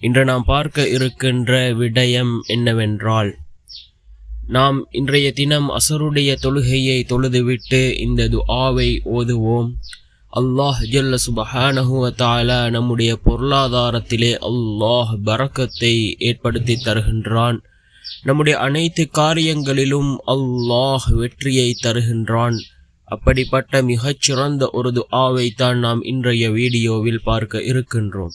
இன்று நாம் பார்க்க இருக்கின்ற விடயம் என்னவென்றால் நாம் இன்றைய தினம் அசருடைய தொழுகையை தொழுதுவிட்டு இந்த துஆவை ஓதுவோம். அல்லாஹ் ஜல்ல சுபஹானஹுவ நம்முடைய பொருளாதாரத்திலே அல்லாஹ் பறக்கத்தை ஏற்படுத்தி தருகின்றான். நம்முடைய அனைத்து காரியங்களிலும் அல்லாஹ் வெற்றியை தருகின்றான். அப்படிப்பட்ட மிகச்சிறந்த ஒரு துஆவை தான் நாம் இன்றைய வீடியோவில் பார்க்க இருக்கின்றோம்.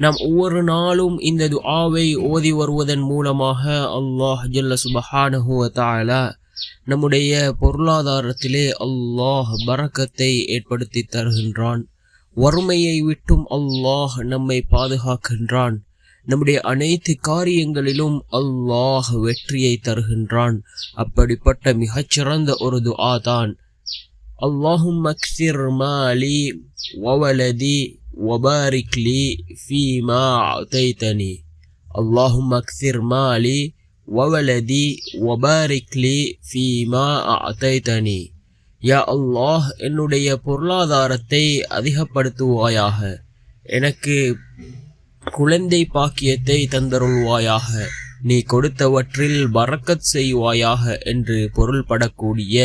நாம் ஒவ்வொரு நாளும் இந்த துஆவை ஓதி வருவதன் மூலமாக அல்லாஹ் ஜல்ல சுபஹானஹுவ நம்முடைய பொருளாதாரத்திலே அல்லாஹ் பறக்கத்தை ஏற்படுத்தி தருகின்றான். வறுமையை விட்டும் அல்லாஹ் நம்மை பாதுகாக்கின்றான். நம்முடைய அனைத்து காரியங்களிலும் அல்லாஹ் வெற்றியை தருகின்றான். அப்படிப்பட்ட மிகச்சிறந்த ஒரு துஆ தான் அல்லாஹும் மக்சிர் மாலி வவலதி وبارك لي فيما أعطيتني اللهم اكثر مالي وولدي وبارك لي فيما أعطيتني யா அல்லாஹ் என்னுடைய பொருளாதாரத்தை அதிகப்படுத்துவாயாக எனக்கு குழந்தை பாக்கியத்தை தந்தருள்வாயாக நீ கொடுத்தவற்றில் பறக்கத் செய்வாயாக என்று பொருள்படக்கூடிய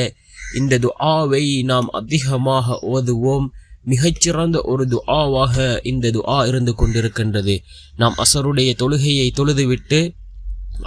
இந்த துஆவை நாம் அதிகமாக ஓதுவோம் மிகச்சிறந்த ஒரு துஆவாக இந்த துஆ இருந்து கொண்டிருக்கின்றது. நாம் அசருடைய தொழுகையை தொழுதுவிட்டு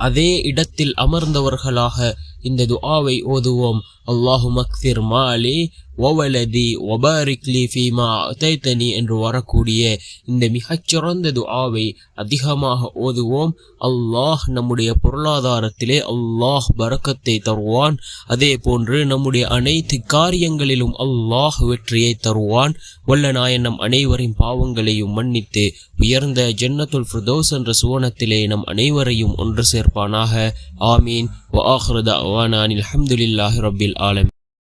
அதே இடத்தில் அமர்ந்தவர்களாக இந்த துஆவை ஓதுவோம். அல்லாஹு மக்திர் மாலி ஒவலதி ஒபரிக்லி ஃபீமா அத்தைத்தனி என்று வரக்கூடிய இந்த மிகச்சிறந்த துஆவை அதிகமாக ஓதுவோம். அல்லாஹ் நம்முடைய பொருளாதாரத்திலே அல்லாஹ் பறக்கத்தை தருவான். அதே போன்று நம்முடைய அனைத்து காரியங்களிலும் அல்லாஹ் வெற்றியை தருவான். வல்ல நாயன் அனைவரின் பாவங்களையும் மன்னித்து உயர்ந்த ஜன்னத்துல் ஃபிரதோஸ் என்ற சுவனத்திலே நம் அனைவரையும் ஒன்று சேர்ப்பானாக. ஆமீன். வ ஆஹ்ரதா அவானான் அலமதுல்லாஹி ரபில் ஆலம்